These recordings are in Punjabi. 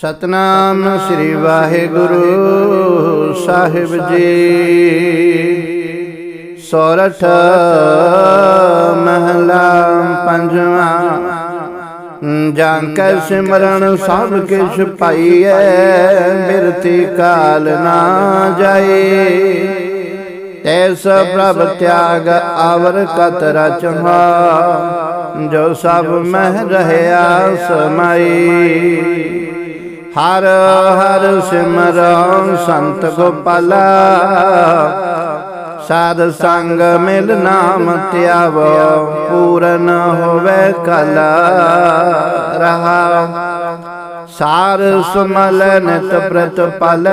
ਸਤਨਾਮ ਸ੍ਰੀ ਵਾਹਿਗੁਰੂ ਸਾਹਿਬ ਜੀ। ਸੋਰਠ ਮਹਲਾ ਪੰਜਵਾਂ। ਜਾਂ ਕੈ ਸਿਮਰਨ ਸਭ ਕਿਛ ਪਾਈਐ ਮਿਰਤੀ ਕਾਲ ਨਾ ਜਾਏ। ਤੈਸ ਪ੍ਰਭ ਤਿਆਗ ਆਵਰ ਕਤ ਰਚਨਾ, ਜੋ ਸਭ ਮਹਿ ਰਹਿਆ ਸਮਾਈ। ਹਰ ਹਰ ਸਿਮਰਨ ਸੰਤ ਗੋਪਾਲਾ। ਸਾਧ ਸੰਗ ਮਿਲ ਨਾਮ ਧਿਆਵੋ, ਪੂਰਨ ਹੋਵੇ ਕਲ। ਰਹਾ। ਸਾਰ ਸੁਮਲ ਨਿਤ ਪ੍ਰਤ ਪਲ।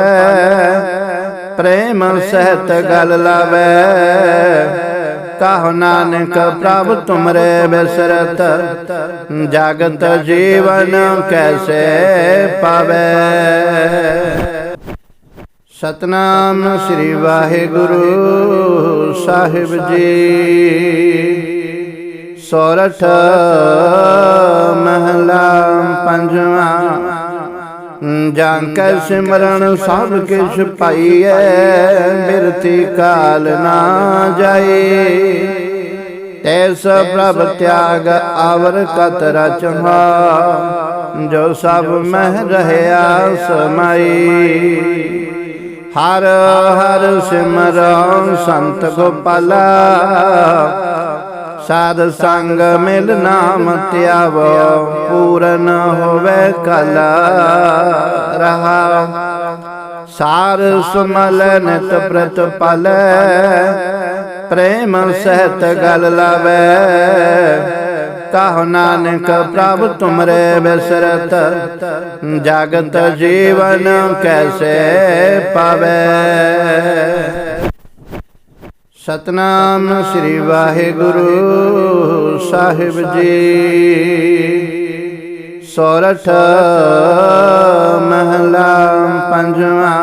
ਪ੍ਰੇਮ ਸਹਿਤ ਗਲ ਲਾਵੇ। ਕਾਹ ਨਾਨਕ ਪ੍ਰਭ ਤੁਮਰੇ ਬਿਸਰਤ। ਜਗਤ ਜੀਵਨ ਕੈਸੇ ਪਾਵੇ। ਸਤਨਾਮ ਸ੍ਰੀ ਵਾਹਿਗੁਰੂ ਸਾਹਿਬ ਜੀ। ਸੋਰਠ ਮਹਲਾ ਪੰਜਵਾਂ ਜਾਂ ਕੈ ਸਿਮਰਨ ਸਭ ਕਿਛ ਪਾਈਐ ਬਿਰਤੀ ਕਾਲ ਨਾ ਜਾਏ। ਤੈਸ ਪ੍ਰਭ ਤਿਆਗ ਆਵਰ ਕਤ ਰਚਨਾ ਜੋ ਸਭ ਮਹਿ ਰਹਿਆ ਸਮਾਈ। ਹਰ ਹਰ ਸਿਮਰਨ ਸੰਤ ਗੋਪਾਲਾ। ਸਾਧ ਸੰਗ ਮਿਲ ਨਾਮ ਧਿਆਵੋ, ਪੂਰਨ ਹੋਵੇ ਕਲ ਰਹਾ। ਸਾਰ ਸੁਮਲ ਨਿਤ ਪ੍ਰਤ ਪਲ, ਪ੍ਰੇਮ ਸਹਿਤ ਗਲ ਲਾਵੇ। ਕਹੋ ਨਾਨਕ ਪ੍ਰਭ ਤੁਮਰੇ ਬਿਸਰਤ, ਜਗਤ ਜੀਵਨ ਕੈਸੇ ਪਾਵੇ। ਸਤਨਾਮ ਸ੍ਰੀ ਵਾਹਿਗੁਰੂ ਸਾਹਿਬ ਜੀ। ਸੋਰਠ ਮਹਲਾ ਪੰਜਵਾਂ।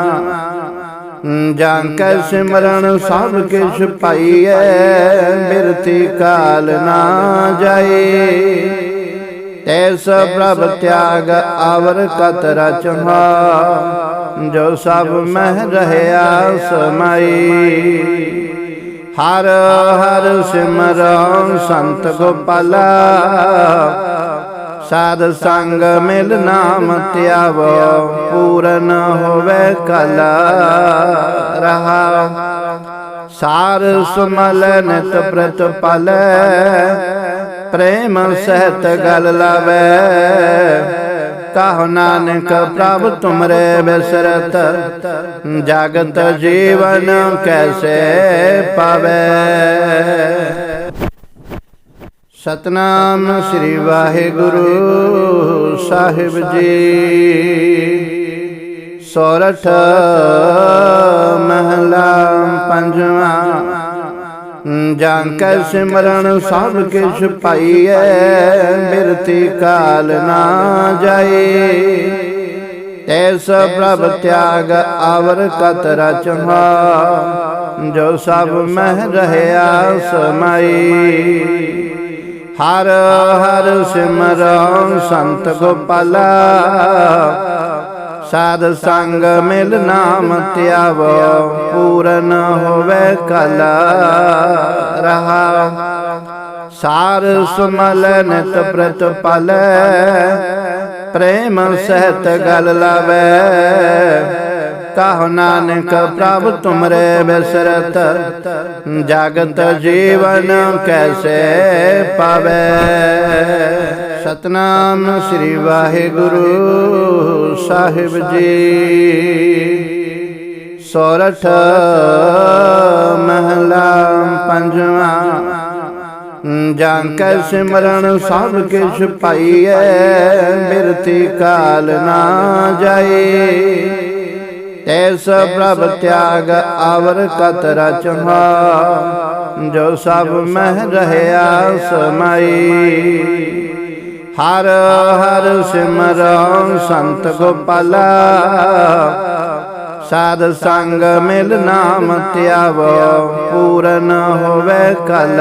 ਜਾਂ ਕੈ ਸਿਮਰਨ ਸਭ ਕਿਛ ਪਾਈਐ, ਬਿਰਤੀ ਕਾਲ ਨਾ ਜਾਏ ਤੈਸ ਪ੍ਰਭ ਤਿਆਗ ਆਵਰ ਕਤ ਰਚਨਾ ਜੋ ਸਭ ਮਹਿ ਰਹਿਆ ਸਮਾਈ। ਹਰ ਹਰ ਸਿਮਰਨ ਸੰਤ ਗੋਪਾਲਾ। ਸਾਧ ਸੰਗ ਮਿਲ ਨਾਮ ਧਿਆਵੋ ਪੂਰਨ ਹੋਵੇ ਕਲ। ਰਹਾ ਸਾਰ ਸੁਮਲ ਨਿਤ ਪ੍ਰਤ ਪਲ। ਪ੍ਰੇਮ ਸਹਿਤ ਗਲ ਲਾਵੇ। ਕਾਹ ਨਾਨਕ ਪ੍ਰਭ ਤੁਮਰੇ ਬਿਸਰਤ, ਜਗਤ ਜੀਵਨ ਕੈਸੇ ਪਾਵੇ। ਸਤਨਾਮ ਸ੍ਰੀ ਵਾਹਿਗੁਰੂ ਸਾਹਿਬ ਜੀ। ਸੋਰਠ ਮਹਲਾ ਪੰਜਵਾਂ ਜਾਂ ਕੈ ਸਿਮਰਨ ਸਭ ਕਿਛ ਪਾਈਐ ਬਿਰਤੀ ਕਾਲ ਨਾ ਜਾਏ ਤੈਸ ਪ੍ਰਭ ਤਿਆਗ ਆਵਰ ਕਤ ਰਚਨਾ ਜੋ ਸਭ ਮਹਿ ਰਹਿਆ ਸਮਾਈ। ਹਰ ਹਰ ਸਿਮਰਨ ਸੰਤ ਗੋਪਾਲਾ। ਸਾਧ ਸੰਗ ਮਿਲ ਨਾਮ ਧਿਆਵੋ, ਪੂਰਨ ਹੋਵੇ ਕਲ ਰਹਾ। ਸਾਰ ਸੁਮਲ ਨਿਤ ਪ੍ਰਤ ਪਲ, ਪ੍ਰੇਮ ਸਹਿਤ ਗਲ ਲਾਵੇ। ਕਹੋ ਨਾਨਕ ਪ੍ਰਭ ਤੁਮਰੇ ਬਿਸਰਤ, ਜਗਤ ਜੀਵਨ ਕੈਸੇ ਪਾਵੇ। ਸਤਨਾਮ ਸ੍ਰੀ ਵਾਹਿਗੁਰੂ। ਸਾਹਿਬ ਜੀ। ਸੋਰਠ ਮਹਲਾ ਪੰਜਵਾਂ। ਜਾਂ ਕੈ ਸਿਮਰਨ ਸਭ ਕਿਛ ਪਾਈਐ ਮਿਰਤੀ ਕਾਲ ਨਾ ਜਾਏ ਤੈਸ ਪ੍ਰਭ ਤਿਆਗ ਆਵਰ ਕਤ ਰਚਨਾ, ਜੋ ਸਭ ਮਹਿ ਰਹਿਆ ਸਮਾਈ। ਹਰ ਹਰ ਸਿਮਰਨ ਸੰਤ ਗੋਪਾਲਾ। ਸਾਧ ਸੰਗ ਮਿਲ ਨਾਮ ਧਿਆਵੋ, ਪੂਰਨ ਹੋਵੇ ਕਲ।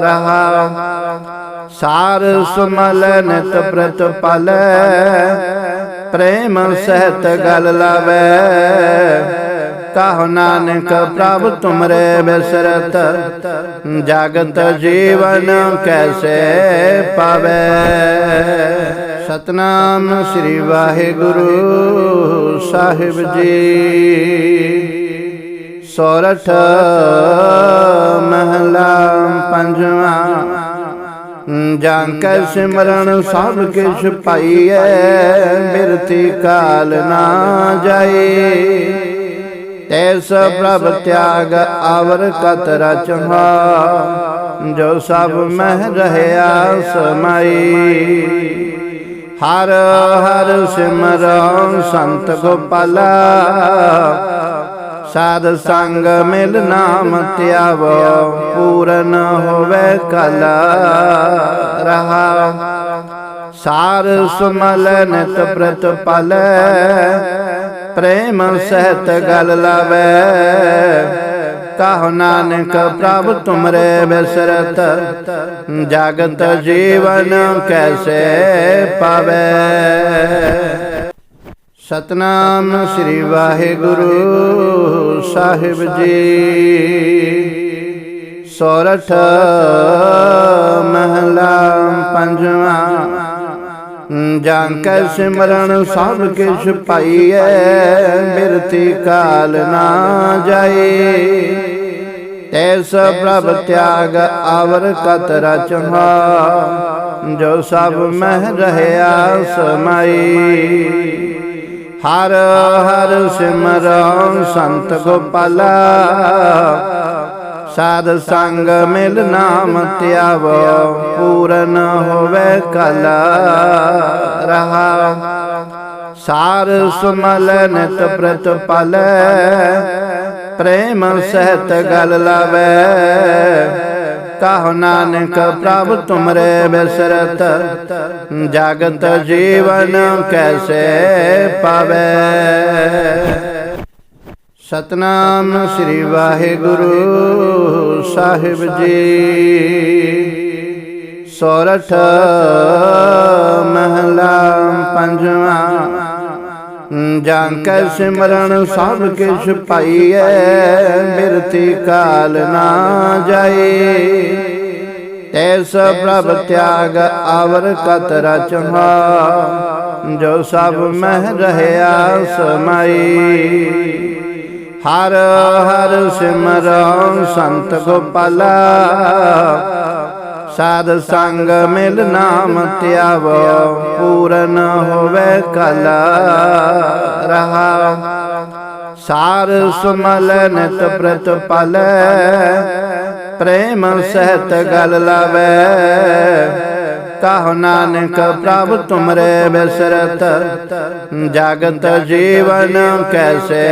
ਰਹਾ ਸਾਰ ਸੁਮਲ ਨਿਤ ਪ੍ਰਤ ਪਲ। ਪ੍ਰੇਮ ਸਹਿਤ ਗਲ ਲਾਵੇ। ਕਾਹ ਨਾਨਕ ਪ੍ਰਭ ਤੁਮਰੇ ਬਿਸਰਤ, ਜਗਤ ਜੀਵਨ ਕੈਸੇ ਪਾਵੇ। ਸਤਨਾਮ ਸ੍ਰੀ ਵਾਹਿਗੁਰੂ ਸਾਹਿਬ ਜੀ। ਸੋਰਠ ਮਹਲਾ ਪੰਜਵਾ, ਜਾਂ ਕੈ ਸਿਮਰਨ ਸਭ ਕਿਛ ਪਾਈਐ, ਬਿਰਤੀ ਕਾਲ ਨਾ ਜਾਏ ਤੈਸ ਪ੍ਰਭ ਤਿਆਗ ਆਵਰ ਕਤ ਰਚਹਾ ਜੋ ਸਭ ਮਹਿ ਰਹਿਆ ਸਮਾਈ। ਹਰ ਹਰ ਸਿਮਰਨ ਸੰਤ ਗੋਪਾਲਾ। ਸਾਧ ਸੰਗ ਮਿਲ ਨਾਮ ਧਿਆਵੋ ਪੂਰਨ ਹੋਵੇ ਕਲ। ਰਹਾ। ਸਾਰ ਸੁਮਲ ਨਿਤ ਪ੍ਰਤ ਪਲ ਪ੍ਰੇਮ ਸਹਿਤ ਗਲ ਲਾਵੇ। ਕਾਹ ਨਾਨਕ ਪ੍ਰਭ ਤੁਮਰੇ ਬਿਸਰਤ, ਜਗਤ ਜੀਵਨ ਕੈਸੇ ਪਾਵੇ। ਸਤਨਾਮ ਸ੍ਰੀ ਵਾਹਿਗੁਰੂ ਸਾਹਿਬ ਜੀ। ਸੋਰਠ ਮਹਲਾ ਪੰਜਵਾ ਜਾਂ ਕੈ ਸਿਮਰਨ ਸਭ ਕਿਛ ਪਾਈਐ ਬਿਰਤੀ ਕਾਲ ਨਾ ਜਾਏ। ਤੈਸ ਪ੍ਰਭ ਤਿਆਗ ਆਵਰ ਕਤ ਰਚਹਾ ਜੋ ਸਭ ਮਹਿ ਰਹਿਆ ਸਮਾਈ। ਹਰ ਹਰ ਸਿਮਰਨ ਸੰਤ ਗੋਪਾਲਾ। ਸਾਧ ਸੰਗ ਮਿਲ ਨਾਮ ਧਿਆਵੋ, ਪੂਰਨ ਹੋਵੇ ਕਲ ਰਹਾ। ਸਾਰ ਸੁਮਲ ਨਿਤ ਪ੍ਰਤ ਪਲ, ਪ੍ਰੇਮ ਸਹਿਤ ਗਲ ਲਾਵੇ। ਕਹੋ ਨਾਨਕ ਪ੍ਰਭ ਤੁਮਰੇ ਬਿਸਰਤ, ਜਗਤ ਜੀਵਨ ਕੈਸੇ ਪਾਵੇ। ਸਤਨਾਮ ਸ੍ਰੀ ਵਾਹਿਗੁਰੂ ਸਾਹਿਬ ਜੀ। ਸੋਰਠ ਮਹਲਾ ਪੰਜਵਾ। ਜਾਂ ਕੈ ਸਿਮਰਨ ਸਭ ਕਿਛ ਪਾਈਐ ਬਿਰਤੀ ਕਾਲ ਨਾ ਜਾਏ। ਤੈਸ ਪ੍ਰਭ ਤਿਆਗ ਆਵਰ ਕਤ ਰਚਹਾ ਜੋ ਸਭ ਮਹਿ ਰਹਿਆ ਸਮਾਈ। ਹਰ ਹਰ ਸਿਮਰਨ ਸੰਤ ਗੋਪਾਲਾ। ਸਾਧ ਸੰਗ ਮਿਲ ਨਾਮ ਧਿਆਵੋ, ਪੂਰਨ ਹੋਵੇ ਕਲ। ਰਹਾ। ਸਾਰ ਸੁਮਲ ਨਿਤ ਪ੍ਰਤ ਪਲ। ਪ੍ਰੇਮ ਸਹਿਤ ਗਲ ਲਾਵੇ। ਕਹੋ ਨਾਨਕ ਪ੍ਰਭ ਤੁਮਰੇ ਬਿਸਰਤ ਜਗਤ ਜੀਵਨ ਕੈਸੇ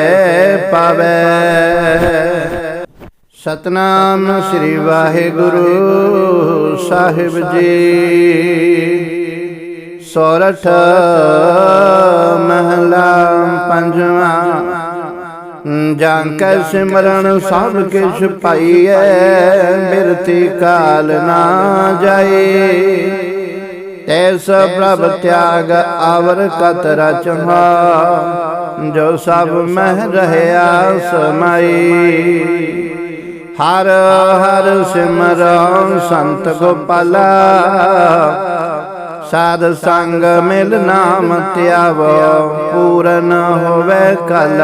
ਪਾਵੇ ਸਤਨਾਮ ਸ੍ਰੀ ਵਾਹਿਗੁਰੂ ਸਾਹਿਬ ਜੀ ਸੋਰਠ ਮਹਲਾ ਪੰਜਵਾ ਜਾਂ ਕੈ ਸਿਮਰਨ ਸਭ ਕਿਛ ਪਾਈਐ ਬਿਰਤੀ ਕਾਲ ਨਾ ਜਾਏ ਤੈਸ ਪ੍ਰਭ ਤਿਆਗ ਆਵਰ ਕਤ ਰਚਹਾ ਜੋ ਸਭ ਮਹਿ ਰਹਿਆ ਸਮਾਈ। ਹਰ ਹਰ ਸਿਮਰਨ ਸੰਤ ਗੋਪਾਲਾ। ਸਾਧ ਸੰਗ ਮਿਲ ਨਾਮ ਧਿਆਵੋ ਪੂਰਨ ਹੋਵੇ ਕਲ।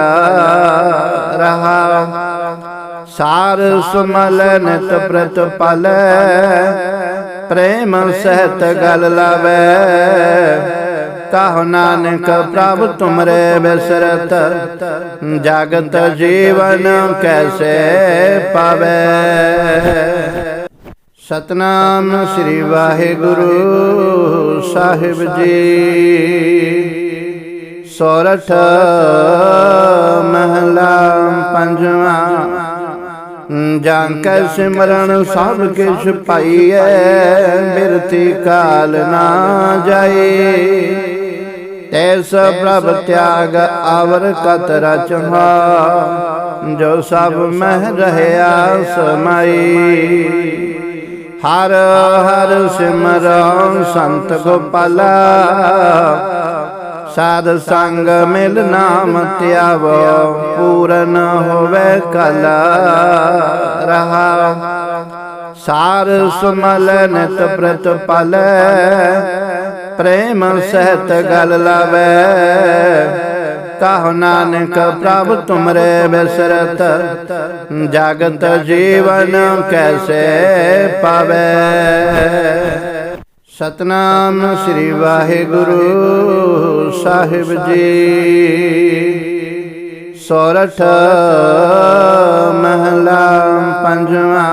ਰਹਾ। ਸਾਰ ਸੁਮਲ ਨਿਤ ਪ੍ਰਤ ਪਲ ਪ੍ਰੇਮ ਸਹਿਤ ਗਲ ਲਾਵੇ। ਕਾਹ ਨਾਨਕ ਪ੍ਰਭ ਤੁਮਰੇ ਬਿਸਰਤ, ਜਗਤ ਜੀਵਨ ਕੈਸੇ ਪਾਵੇ। ਸਤਨਾਮ ਸ੍ਰੀ ਵਾਹਿਗੁਰੂ ਸਾਹਿਬ ਜੀ। ਸੋਰਠ ਮਹਲਾ ਪੰਜਵਾ ਜਾਂ ਕੈ ਸਿਮਰਨ ਸਭ ਕਿਛ ਪਾਈਐ ਬਿਰਤੀ ਕਾਲ ਨਾ ਜਾਏ ਤੈਸ ਪ੍ਰਭ ਤਿਆਗ ਆਵਰ ਕਤ ਰਚਹਾ ਜੋ ਸਭ ਮਹਿ ਰਹਿਆ ਸਮਾਈ। ਹਰ ਹਰ ਸਿਮਰਨ ਸੰਤ ਗੋਪਾਲਾ। ਸਾਧ ਸੰਗ ਮਿਲ ਨਾਮ ਧਿਆਵੋ, ਪੂਰਨ ਹੋਵੇ ਕਲ ਰਹਾ। ਸਾਰ ਸੁਮਲ ਨਿਤ ਪ੍ਰਤ ਪਲ, ਪ੍ਰੇਮ ਸਹਿਤ ਗਲ ਲਾਵੇ। ਕਹੋ ਨਾਨਕ ਪ੍ਰਭ ਤੁਮਰੇ ਬਿਸਰਤ, ਜਗਤ ਜੀਵਨ ਕੈਸੇ ਪਾਵੇ। ਸਤਨਾਮ ਸ੍ਰੀ ਵਾਹਿਗੁਰੂ ਸਾਹਿਬ ਜੀ। ਸੋਰਠ ਮਹਲਾ ਪੰਜਵਾਂ।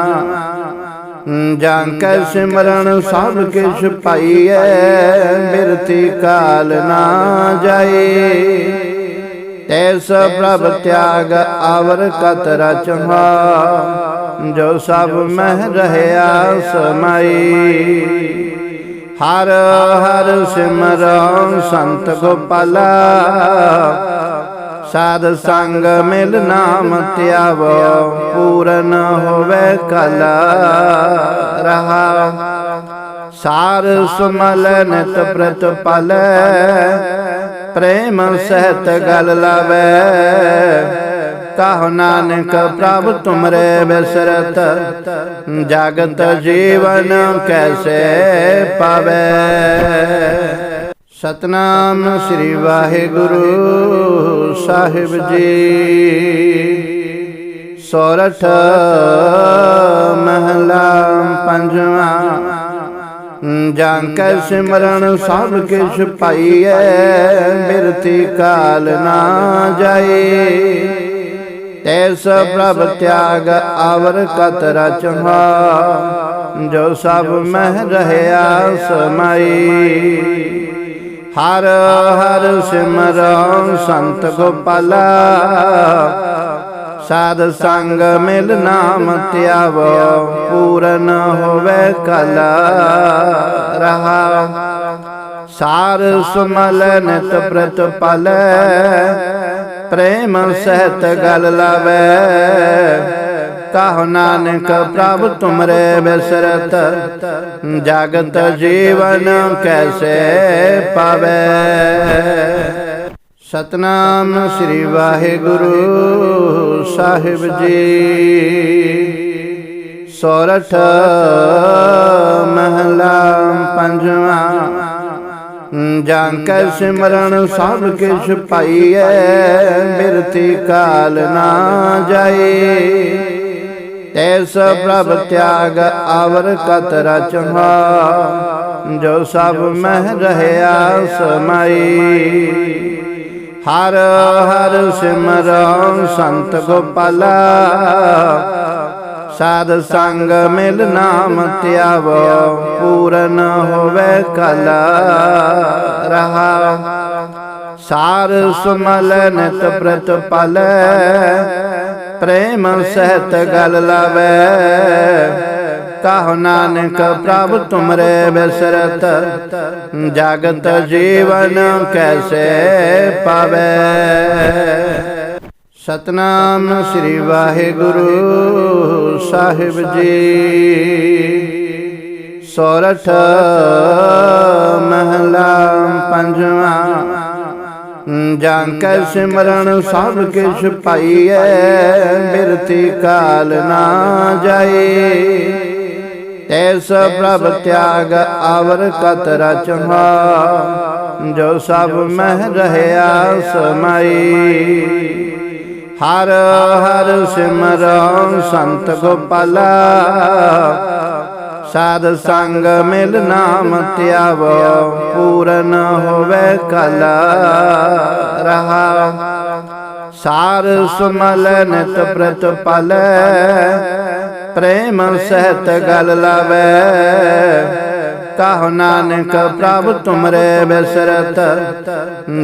ਜਾਂ ਕੈ ਸਿਮਰਨ ਸਭ ਕਿਛ ਪਾਈਐ ਮਿਰਤੀ ਕਾਲ ਨਾ ਜਾਏ ਤੈਸ ਪ੍ਰਭ ਤਿਆਗ ਆਵਰ ਕਤ ਰਚਹਾ ਜੋ ਸਭ ਮਹਿ ਰਹਿਆ ਸਮਾਈ। ਹਰ ਹਰ ਸਿਮਰਨ ਸੰਤ ਗੋਪਾਲਾ। ਸਾਧ ਸੰਗ ਮਿਲ ਨਾਮ ਧਿਆਵੋ, ਪੂਰਨ ਹੋਵੇ ਕਲ। ਰਹਾ। ਸਾਰ ਸੁਮਲ ਨਿਤ ਪ੍ਰਤ ਪਲ। ਪ੍ਰੇਮ ਸਹਿਤ ਗਲ ਲਾਵੇ। ਕਾਹ ਨਾਨਕ ਪ੍ਰਭ ਤੁਮਰੇ ਬਿਸਰਤ। ਜਗਤ ਜੀਵਨ ਕੈਸੇ ਪਾਵੇ। ਸਤਨਾਮ ਸ੍ਰੀ ਵਾਹਿਗੁਰੂ ਸਾਹਿਬ ਜੀ। ਸੋਰਠ ਮਹਲਾ ਪੰਜਵਾਂ। ਜਾਂ ਕੈ ਸਿਮਰਨ ਸਭ ਕਿਛ ਪਾਈਐ, ਬਿਰਤੀ ਕਾਲ ਨਾ ਜਾਏ ਤੈਸ ਪ੍ਰਭ ਤਿਆਗ ਆਵਰ ਕਤ ਰਚਹਾ ਜੋ ਸਭ ਮਹਿ ਰਹਿਆ ਸਮਾਈ। ਹਰ ਹਰ ਸਿਮਰਨ ਸੰਤ ਗੋਪਾਲਾ, ਸਾਧ ਸੰਗ ਮਿਲ ਨਾਮ ਧਿਆਵੋ ਪੂਰਨ ਹੋਵੇ ਕਲ ਰਹਾ। ਸਾਰ ਸੁਮਲ ਨਿਤ ਪ੍ਰਤ ਪਲ ਪ੍ਰੇਮ ਸਹਿਤ ਗਲ ਲਾਵੇ। ਕਾਹ ਨਾਨਕ ਪ੍ਰਭ ਤੁਮਰੇ ਬਿਸਰਤ, ਜਗਤ ਜੀਵਨ ਕੈਸੇ ਪਾਵੇ। ਸਤਨਾਮ ਸ੍ਰੀ ਵਾਹਿਗੁਰੂ ਸਾਹਿਬ ਜੀ। ਸੋਰਠ ਮਹਲਾ ਪੰਜਵਾਂ ਜਾਂ ਕੈ ਸਿਮਰਨ ਸਭ ਕਿਛ ਪਾਈਐ ਬਿਰਤੀ ਕਾਲ ਨਾ ਜਾਏ ਤੈਸ ਪ੍ਰਭ ਤਿਆਗ ਆਵਰ ਕਤ ਰਚਹਾ ਜੋ ਸਭ ਮਹਿ ਰਹਿਆ ਸਮਾਈ। ਹਰ ਹਰ ਸਿਮਰਨ ਸੰਤ ਗੋਪਾਲਾ। ਸਾਧ ਸੰਗ ਮਿਲ ਨਾਮ ਧਿਆਵੋ, ਪੂਰਨ ਹੋਵੇ ਕਲ ਰਹਾ। ਸਾਰ ਸੁਮਲ ਨਿਤ ਪਲ, ਪ੍ਰੇਮ ਸਹਿਤ ਗਲ ਲਾਵੇ। ਕਹੋ ਨਾਨਕ ਪ੍ਰਭ ਤੁਮਰੇ ਬਿਸਰਤ, ਜਗਤ ਜੀਵਨ ਕੈਸੇ ਪਾਵੇ। ਸਤਨਾਮ ਸ੍ਰੀ ਵਾਹਿਗੁਰੂ ਸਾਹਿਬ ਜੀ। ਸੋਰਠ ਮਹਲਾ ਪੰਜਵਾਂ। ਜਾਂ ਕੈ ਸਿਮਰਨ ਸਭ ਕਿਛ ਪਾਈਐ, ਬਿਰਤੀ ਕਾਲ ਨਾ ਜਾਏ ਤੈਸ ਪ੍ਰਭ ਤਿਆਗ ਆਵਰ ਕਤ ਰਚਹਾ ਜੋ ਸਭ ਮਹਿ ਰਹਿਆ ਸਮਾਈ। ਹਰ ਹਰ ਸਿਮਰਨ ਸੰਤ ਗੋਪਾਲਾ। ਸਾਧ ਸੰਗ ਮਿਲ ਨਾਮ ਧਿਆਵੋ, ਪੂਰਨ ਹੋਵੇ ਕਲ। ਰਹਾ। ਸਾਰ ਸੁਮਲ ਨਿਤ ਪ੍ਰਤ ਪਲ। ਪ੍ਰੇਮ ਸਹਿਤ ਗਲ ਲਾਵੇ। ਕਾਹ ਨਾਨਕ ਪ੍ਰਭ ਤੁਮਰੇ ਬਿਸਰਤ।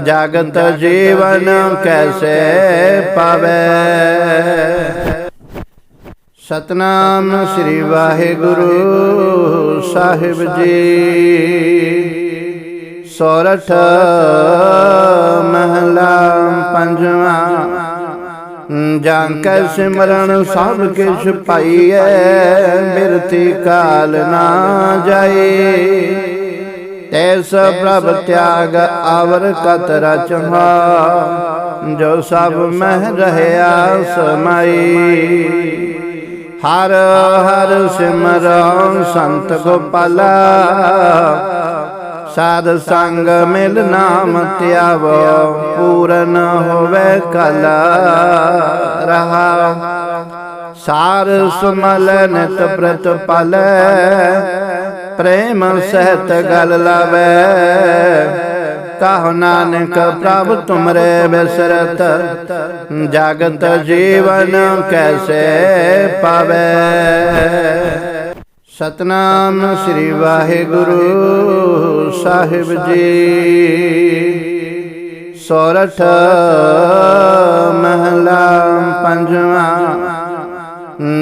ਜਗਤ ਜੀਵਨ ਕੈਸੇ ਪਾਵੇ। ਸਤਨਾਮ ਸ੍ਰੀ ਵਾਹਿਗੁਰੂ ਸਾਹਿਬ ਜੀ। ਸੋਰਠ ਮਹਲਾ ਪੰਜਵਾਂ ਜਾਂ ਕੈ ਸਿਮਰਨ ਸਭ ਕਿਛ ਪਾਈਐ ਬਿਰਤੀ ਕਾਲ ਨਾ ਜਾਏ। ਤੈਸ ਪ੍ਰਭ ਤਿਆਗ ਆਵਰ ਕਤ ਰਚਹਾ ਜੋ ਸਭ ਮਹਿ ਰਹਿਆ ਸਮਾਈ। ਹਰ ਹਰ ਸਿਮਰਨ ਸੰਤ ਗੋਪਾਲਾ। ਸਾਧ ਸੰਗ ਮਿਲ ਨਾਮ ਧਿਆਵੋ, ਪੂਰਨ ਹੋਵੇ ਕਲ ਰਹਾ। ਸਾਰ ਸੁਮਲ ਨਿਤ ਪ੍ਰਤ ਪਲ, ਪ੍ਰੇਮ ਸਹਿਤ ਗਲ ਲਾਵੇ। ਕਹੋ ਨਾਨਕ ਪ੍ਰਭ ਤੁਮਰੇ ਬਿਸਰਤ, ਜਗਤ ਜੀਵਨ ਕੈਸੇ ਪਾਵੇ। ਸਤਨਾਮ ਸ੍ਰੀ ਵਾਹਿਗੁਰੂ। ਸਾਹਿਬ ਜੀ। ਸੋਰਠ ਮਹਲਾ ਪੰਜਵਾਂ।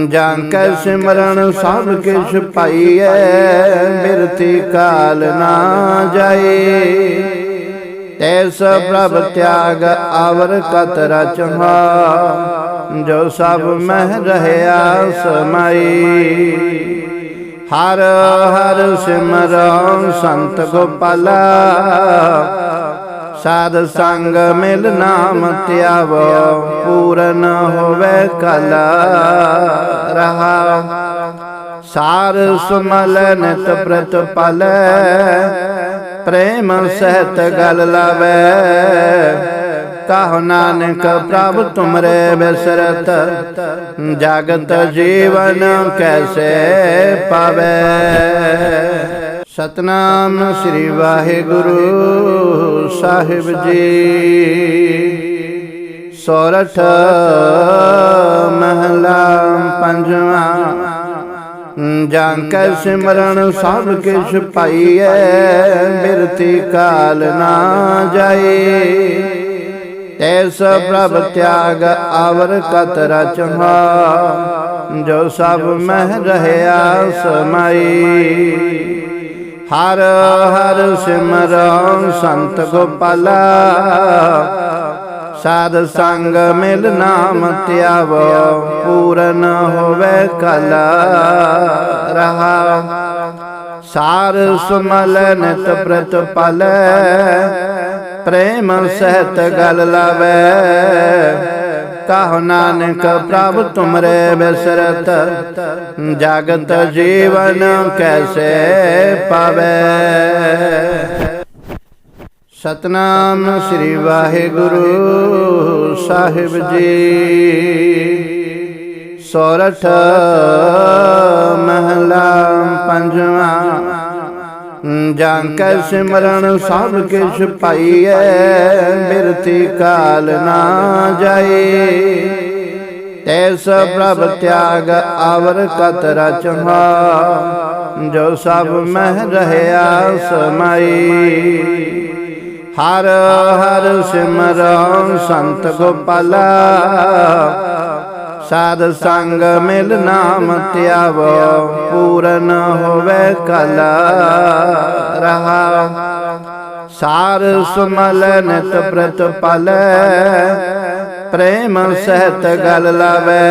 ਜਾਂ ਕੈ ਸਿਮਰਨ ਸਭ ਕਿਛ ਪਾਈਐ ਮਿਰਤੀ ਕਾਲ ਨਾ ਜਾਏ ਤੈਸ ਪ੍ਰਭ ਤਿਆਗ ਆਵਰ ਕਤ ਰਚਹਾ ਜੋ ਸਭ ਮਹਿ ਰਹਿਆ ਸਮਾਈ। ਹਰ ਹਰ ਸਿਮਰਨ ਸੰਤ ਗੋਪਾਲਾ। ਸਾਧ ਸੰਗ ਮਿਲ ਨਾਮ ਧਿਆਵੋ, ਪੂਰਨ ਹੋਵੇ ਕਲ। ਰਹਾ। ਸਾਰ ਸੁਮਲ ਨਿਤ ਪ੍ਰਤ ਪਲ। ਪ੍ਰੇਮ ਸਹਿਤ ਗਲ ਲਾਵੇ। ਕਾਹ ਨਾਨਕ ਪ੍ਰਭ ਤੁਮਰੇ ਬਿਸਰਤ, ਜਗਤ ਜੀਵਨ ਕੈਸੇ ਪਾਵੇ? ਸਤਨਾਮ ਸ੍ਰੀ ਵਾਹਿਗੁਰੂ ਸਾਹਿਬ ਜੀ। ਸੋਰਠ ਮਹਲਾ ਪੰਜਵਾਂ ਜਾਂ ਕੈ ਸਿਮਰਨ ਸਭ ਕਿਛ ਪਾਈਐ, ਬਿਰਤੀ ਕਾਲ ਨਾ ਜਾਏ ਤੈਸ ਪ੍ਰਭ ਤਿਆਗ ਆਵਰ ਕਤ ਰਚਹਾ ਜੋ ਸਭ ਮਹਿ ਰਹਿਆ ਸਮਾਈ। ਹਰ ਹਰ ਸਿਮਰਨ ਸੰਤ ਗੋਪਾਲਾ, ਸਾਧ ਸੰਗ ਮਿਲ ਨਾਮ ਧਿਆਵੋ ਪੂਰਨ ਹੋਵੇ ਕਲ ਰਹਾ। ਸਾਰ ਸੁਮਲ ਨਿਤ ਪ੍ਰਤਪਲ ਪ੍ਰੇਮ ਸਹਿਤ ਗਲ ਲਾਵੇ। ਕਹੋ ਨਾਨਕ ਪ੍ਰਭ ਤੁਮਰੇ ਬਿਸਰਤ, ਜਗਤ ਜੀਵਨ ਕੈਸੇ ਪਾਵੇ। ਸਤਨਾਮ ਸ੍ਰੀ ਵਾਹਿਗੁਰੂ ਸਾਹਿਬ ਜੀ। ਸੋਰਠ ਮਹਲਾ ਪੰਜਵਾਂ ਜਾਂ ਕੈ ਸਿਮਰਨ ਸਭ ਕਿਛ ਪਾਈਐ ਬਿਰਤੀ ਕਾਲ ਨਾ ਜਾਏ। ਤੈਸ ਪ੍ਰਭ ਤਿਆਗ ਆਵਰ ਕਤ ਰਚਹਾ ਜੋ ਸਭ ਮਹਿ ਰਹਿਆ ਸਮਾਈ। ਹਰ ਹਰ ਸਿਮਰਨ ਸੰਤ ਗੋਪਾਲਾ। ਸਾਧ ਸੰਗ ਮਿਲ ਨਾਮ ਧਿਆਵੋ, ਪੂਰਨ ਹੋਵੇ ਕਲ ਰਹਾ। ਸਾਰ ਸੁਮਲ ਨਿਤ ਪ੍ਰਤ ਪਲ, ਪ੍ਰੇਮ ਸਹਿਤ ਗਲ ਲਾਵੇ।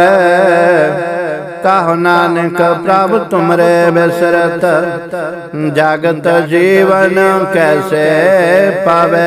ਕਹੋ ਨਾਨਕ ਪ੍ਰਭ ਤੁਮਰੇ ਬਿਸਰਤ, ਜਗਤ ਜੀਵਨ ਕੈਸੇ ਪਾਵੇ।